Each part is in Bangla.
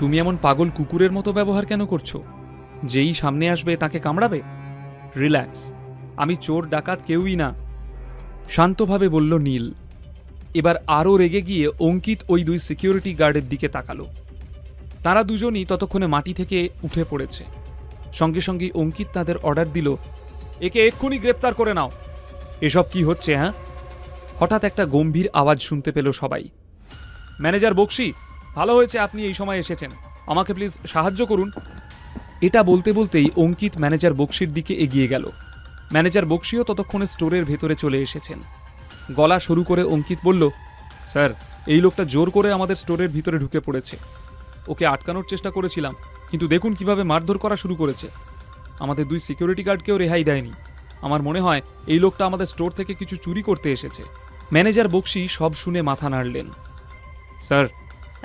তুমি এমন পাগল কুকুরের মতো ব্যবহার কেন করছ? যেই সামনে আসবে তাকে কামড়াবে? রিল্যাক্স। আমি চোর ডাকাত কেউই না। শান্তভাবে বলল নীল। এবার আরও রেগে গিয়ে অঙ্কিত ওই দুই সিকিউরিটি গার্ডের দিকে তাকালো। তারা দুজনই ততক্ষণে মাটি থেকে উঠে পড়েছে। সঙ্গে সঙ্গেই অঙ্কিত তাদের অর্ডার দিল, একে এক্ষুনি গ্রেপ্তার করে নাও। এসব কি হচ্ছে হ্যাঁ? হঠাৎ একটা গম্ভীর আওয়াজ শুনতে পেল সবাই। ম্যানেজার বক্সি ভালো হয়েছে আপনি এই সময় এসেছেন। আমাকে প্লিজ সাহায্য করুন। এটা বলতে বলতেই অঙ্কিত ম্যানেজার বক্সির দিকে এগিয়ে গেল। ম্যানেজার বক্সিও ততক্ষণে স্টোরের ভেতরে চলে এসেছেন। গলা শুরু করে অঙ্কিত বলল, স্যার, এই লোকটা জোর করে আমাদের স্টোরের ভিতরে ঢুকে পড়েছে। ওকে আটকানোর চেষ্টা করেছিলাম, কিন্তু দেখুন কীভাবে মারধর করা শুরু করেছে। আমাদের দুই সিকিউরিটি গার্ডকেও রেহাই দেয়নি। আমার মনে হয় এই লোকটা আমাদের স্টোর থেকে কিছু চুরি করতে এসেছে। ম্যানেজার বক্সি সব শুনে মাথা নাড়লেন। স্যার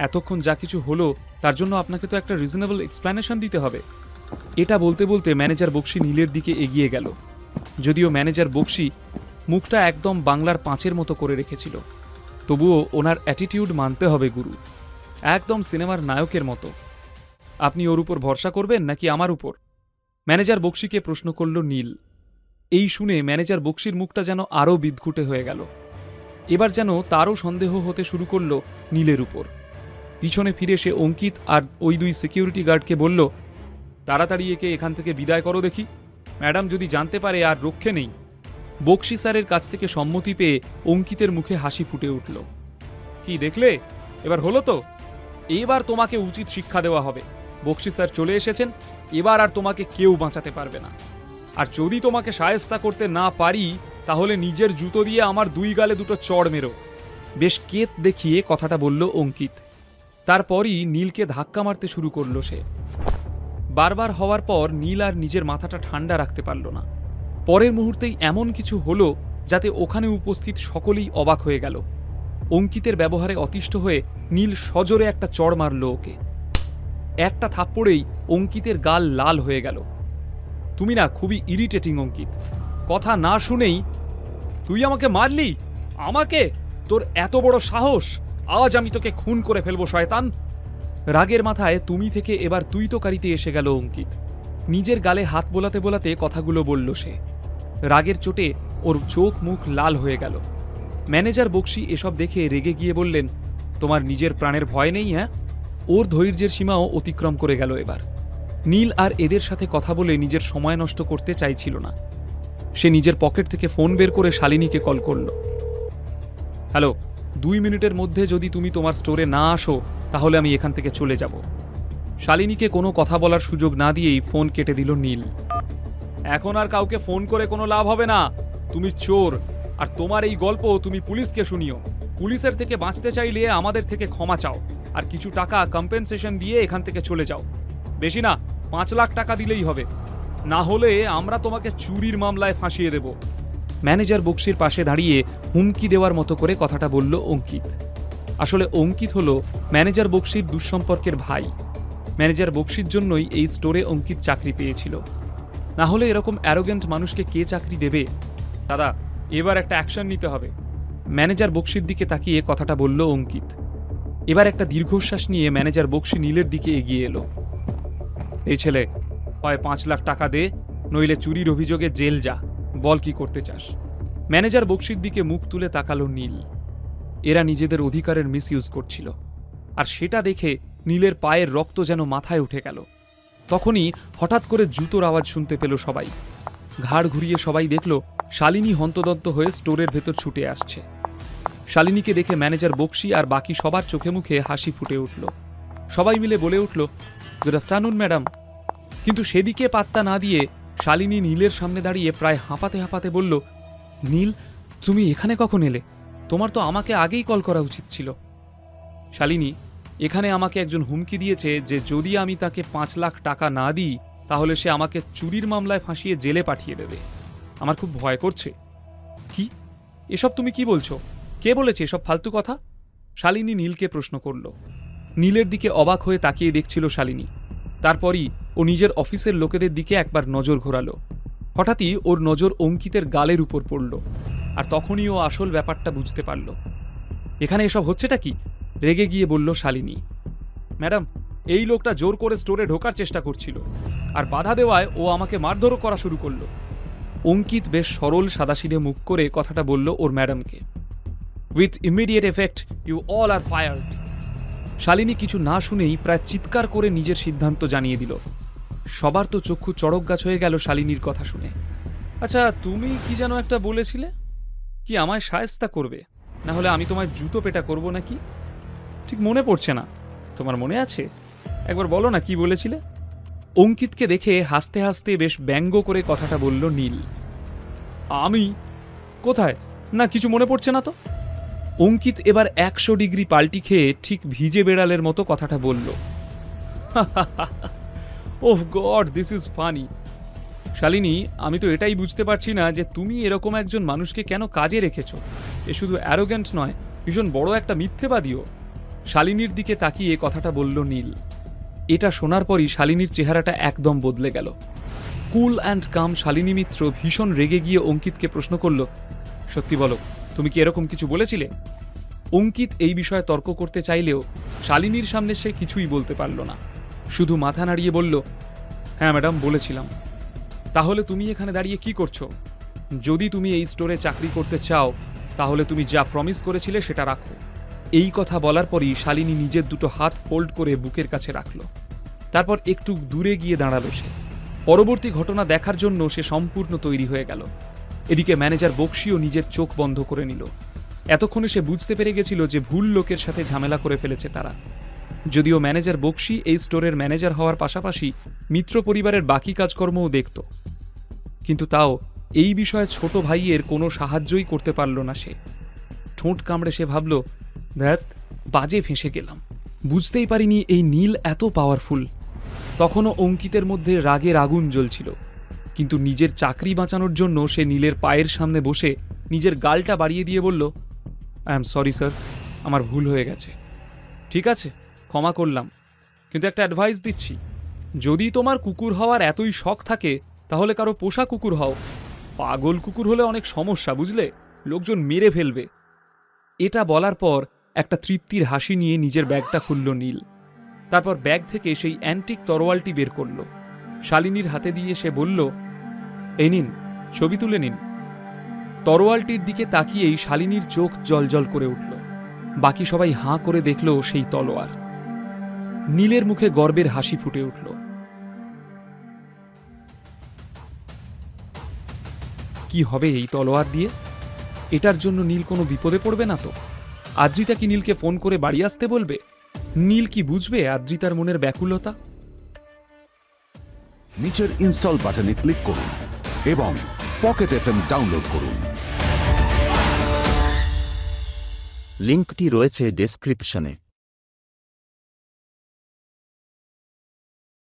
এতক্ষণ যা কিছু হলো, তার জন্য আপনাকে তো একটা রিজনেবল এক্সপ্লেনেশন দিতে হবে। এটা বলতে বলতে ম্যানেজার বক্সি নীলের দিকে এগিয়ে গেল। যদিও ম্যানেজার বক্সি মুখটা একদম বাংলার পাঁচের মতো করে রেখেছিল। তবুও ওনার অ্যাটিটিউড মানতে হবে গুরু। একদম সিনেমার নায়কের মতো। আপনি ওর উপর ভরসা করবেন নাকি আমার উপর? ম্যানেজার বক্সিকে প্রশ্ন করল নীল। এই শুনে ম্যানেজার বক্সির মুখটা যেন আরও বিদঘুটে হয়ে গেল। এবার যেন তারও সন্দেহ হতে শুরু করল নীলের উপর। পিছনে ফিরে সে অঙ্কিত আর ওই দুই সিকিউরিটি গার্ডকে বলল, তাড়াতাড়ি একে এখান থেকে বিদায় করো দেখি। ম্যাডাম যদি জানতে পারে আর রক্ষে নেই। বক্সি স্যারের কাছ থেকে সম্মতি পেয়ে অঙ্কিতের মুখে হাসি ফুটে উঠল। কি দেখলে? এবার হলো তো। এবার তোমাকে উচিত শিক্ষা দেওয়া হবে। বক্সি স্যার চলে এসেছেন। এবার আর তোমাকে কেউ বাঁচাতে পারবে না। আর যদি তোমাকে সায়স্তা করতে না পারি, তাহলে নিজের জুতো দিয়ে আমার দুই গালে দুটো চড় মেরো। বেশ কেত দেখিয়ে কথাটা বলল অঙ্কিত। তারপরই নীলকে ধাক্কা মারতে শুরু করল সে। বারবার হওয়ার পর নীল আর নিজের মাথাটা ঠান্ডা রাখতে পারল না। পরের মুহূর্তেই এমন কিছু হলো যাতে ওখানে উপস্থিত সকলেই অবাক হয়ে গেল। অঙ্কিতের ব্যবহারে অতিষ্ঠ হয়ে নীল সজোরে একটা চড় মারল ওকে। একটা থাপ্পড়েই অঙ্কিতের গাল লাল হয়ে গেল। তুমি না খুবই ইরিটেটিং, অঙ্কিত। কথা না শুনেই তুই আমাকে মারলি? আমাকে? তোর এত বড় সাহস? আজ আমি তোকে খুন করে ফেলব, শয়তান। রাগের মাথায় তুমি থেকে এবার তুই তো কারিতে এসে গেল অঙ্কিত। নিজের গালে হাত বোলাতে বোলাতে কথাগুলো বলল সে। রাগের চোটে ওর চোখ মুখ লাল হয়ে গেল। ম্যানেজার বক্সি এসব দেখে রেগে গিয়ে বললেন, তোমার নিজের প্রাণের ভয় নেই হ্যাঁ? ওর ধৈর্যের সীমাও অতিক্রম করে গেল এবার। নীল আর এদের সাথে কথা বলে নিজের সময় নষ্ট করতে চাইছিল না। সে নিজের পকেট থেকে ফোন বের করে শালিনীকে কল করল। হ্যালো দুই মিনিটের মধ্যে যদি তুমি তোমার স্টোরে না আসো, তাহলে আমি এখান থেকে চলে যাব। শালিনীকে কোনো কথা বলার সুযোগ না দিয়েই ফোন কেটে দিল নীল। এখন আর কাউকে ফোন করে কোনো লাভ হবে না। তুমি চোর। আর তোমার এই গল্প তুমি পুলিশকে শুনিও। পুলিশের থেকে বাঁচতে চাইলে আমাদের থেকে ক্ষমা চাও। আর কিছু টাকা কম্পেনসেশন দিয়ে এখান থেকে চলে যাও। বেশি না, পাঁচ লাখ টাকা দিলেই হবে। না হলে আমরা তোমাকে চুরির মামলায় ফাঁসিয়ে দেব। ম্যানেজার বক্সির পাশে দাঁড়িয়ে হুমকি দেওয়ার মতো করে কথাটা বলল অঙ্কিত। আসলে অঙ্কিত হলো ম্যানেজার বক্সির দুঃসম্পর্কের ভাই। ম্যানেজার বক্সির জন্যই এই স্টোরে অঙ্কিত চাকরি পেয়েছিল। না হলে এরকম অ্যারোগেন্ট মানুষকে কে চাকরি দেবে? দাদা, এবার একটা অ্যাকশন নিতে হবে। ম্যানেজার বক্সির দিকে তাকিয়ে কথাটা বলল অঙ্কিত। এবার একটা দীর্ঘশ্বাস নিয়ে ম্যানেজার বক্সি নীলের দিকে এগিয়ে এলো। এই ছেলে হয় পাঁচ লাখ টাকা দে, নইলে চুরির অভিযোগে জেল যা। বল কি করতে চাস? ম্যানেজার বক্সির দিকে মুখ তুলে তাকালো নীল। এরা নিজেদের অধিকারের মিসইউজ করছিল। আর সেটা দেখে নীলের পায়ের রক্ত যেন মাথায় উঠে গেল। তখনই হঠাৎ করে জুতোর আওয়াজ শুনতে পেল সবাই। ঘাড় ঘুরিয়ে সবাই দেখল, শালিনী হন্তদন্ত হয়ে স্টোরের ভেতর ছুটে আসছে। শালিনীকে দেখে ম্যানেজার বক্সি আর বাকি সবার চোখে মুখে হাসি ফুটে উঠল। সবাই মিলে বলে উঠল গুড আফটারনুন ম্যাডাম কিন্তু সেদিকে পাত্তা না দিয়ে শালিনী নীলের সামনে দাঁড়িয়ে প্রায় হাঁপাতে হাঁপাতে বলল, নীল, তুমি এখানে কখন এলে? তোমার তো আমাকে আগেই কল করা উচিত ছিল। শালিনী, এখানে আমাকে একজন হুমকি দিয়েছে যে যদি আমি তাকে পাঁচ লাখ টাকা না দিই, তাহলে সে আমাকে চুরির মামলায় ফাঁসিয়ে জেলে পাঠিয়ে দেবে। আমার খুব ভয় করছে। কি? এসব তুমি কি বলছো? কে বলেছে এসব ফালতু কথা? শালিনী নীলকে প্রশ্ন করল। নীলের দিকে অবাক হয়ে তাকিয়ে দেখছিল শালিনী। তারপরই ও নিজের অফিসের লোকেদের দিকে একবার নজর ঘোরালো। হঠাৎই ওর নজর অঙ্কিতের গালের উপর পড়ল আর তখনই ও আসল ব্যাপারটা বুঝতে পারল। এখানে এসব হচ্ছেটা কি? রেগে গিয়ে বলল শালিনী। ম্যাডাম, এই লোকটা জোর করে স্টোরে ঢোকার চেষ্টা করছিল আর বাধা দেওয়ায় ও আমাকে মারধরও করা শুরু করল। অঙ্কিত বেশ সরল সাদাসিধে মুখ করে কথাটা বলল ওর ম্যাডামকে। With immediate effect, you all are fired. Shalini কিছু না শুনেই প্রায় চিৎকার করে নিজের সিদ্ধান্ত জানিয়ে দিল। সবার তো চক্ষু চড়ক গাছ হয়ে গেল শালিনীর কথা শুনে। আচ্ছা তুমি কি যেন একটা বলেছিলে? কি আমায় সায়স্তা করবে? না হলে আমি তোমায় জুতো পেটা করব নাকি? ঠিক মনে পড়ছে না। তোমার মনে আছে? একবার বলো না কি বলেছিলে? অঙ্কিতকে দেখে হাসতে হাসতে বেশ ব্যঙ্গ করে কথাটা বলল নীল। আমি? কোথায়? না, কিছু মনে পড়ছে না তো? অঙ্কিত এবার একশো ডিগ্রি পাল্টি খেয়ে ঠিক ভিজে বেড়ালের মতো কথাটা বলল। ওহ God, this is funny. Shalini, আমি তো এটাই বুঝতে পারছি না যে তুমি এরকম একজন মানুষকে কেন কাজে রেখেছো। এ শুধু অ্যারোগ্যান্ট নয়, ভীষণ বড় একটা মিথ্যেবাদীও। শালিনীর দিকে তাকিয়ে কথাটা বলল নীল। এটা শোনার পরই শালিনীর চেহারাটা একদম বদলে গেল। কুল অ্যান্ড কাম শালিনী মিত্র ভীষণ রেগে গিয়ে অঙ্কিতকে প্রশ্ন করল, সত্যি বলো, তুমি কি এরকম কিছু বলেছিলে? অঙ্কিত এই বিষয়ে তর্ক করতে চাইলেও শালিনীর সামনে সে কিছুই বলতে পারল না। শুধু মাথা নাড়িয়ে বলল হ্যাঁ ম্যাডাম, বলেছিলাম। তাহলে তুমি এখানে দাঁড়িয়ে কি করছ? যদি তুমি এই স্টোরে চাকরি করতে চাও, তাহলে তুমি যা প্রমিস করেছিলে সেটা রাখো। এই কথা বলার পরই শালিনী নিজের দুটো হাত ফোল্ড করে বুকের কাছে রাখল। তারপর একটু দূরে গিয়ে দাঁড়াল সে। পরবর্তী ঘটনা দেখার জন্য সে সম্পূর্ণ তৈরি হয়ে গেল। এদিকে ম্যানেজার বক্সিও নিজের চোখ বন্ধ করে নিল। এতক্ষণে সে বুঝতে পেরে গেছিল যে ভুল লোকের সাথে ঝামেলা করে ফেলেছে তারা। যদিও ম্যানেজার বক্সি এই স্টোরের ম্যানেজার হওয়ার পাশাপাশি মিত্র পরিবারের বাকি কাজকর্মও দেখত। কিন্তু তাও এই বিষয়ে ছোট ভাইয়ের কোনো সাহায্যই করতে পারল না সে। ঠোঁট কামড়ে সে ভাবল ধ্যাত বাজে ফেঁসে গেলাম। বুঝতেই পারিনি এই নীল এত পাওয়ারফুল তখনও অঙ্কিতের মধ্যে রাগের আগুন জ্বলছিল। কিন্তু নিজের চাকরি বাঁচানোর জন্য সে নীলের পায়ের সামনে বসে নিজের গালটা বাড়িয়ে দিয়ে বলল, আই এম সরি স্যার, আমার ভুল হয়ে গেছে। ঠিক আছে ক্ষমা করলাম। কিন্তু একটা অ্যাডভাইস দিচ্ছি। যদি তোমার কুকুর হওয়ার এতই শখ থাকে, তাহলে কারও পোষা কুকুর হও। পাগল কুকুর হলে অনেক সমস্যা, বুঝলে? লোকজন মেরে ফেলবে। এটা বলার পর একটা তৃপ্তির হাসি নিয়ে নিজের ব্যাগটা খুলল নীল। তারপর ব্যাগ থেকে সেই অ্যান্টিক তরোয়ালটি বের করল। শালিনীর হাতে দিয়ে সে বলল, এই নিন, ছবি তুলে নিন। তরোয়ালটির দিকে তাকিয়েই শালিনীর চোখ জলজল করে উঠল। বাকি সবাই হাঁ করে দেখল সেই তলোয়ার। নীলের মুখে গর্বের হাসি ফুটে উঠল। কি হবে এই তলোয়ার দিয়ে? এটার জন্য নীল কোনো বিপদে পড়বে না তো? আদ্রিতা কি নীলকে ফোন করে বাড়ি আসতে বলবে? নীল কি বুঝবে আদ্রিতার মনের ব্যাকুলতা? নিচের ইনস্টল বাটনে ক্লিক করুন এবং পকেট এফএম ডাউনলোড করুন। লিঙ্কটি রয়েছে ডেসক্রিপশনে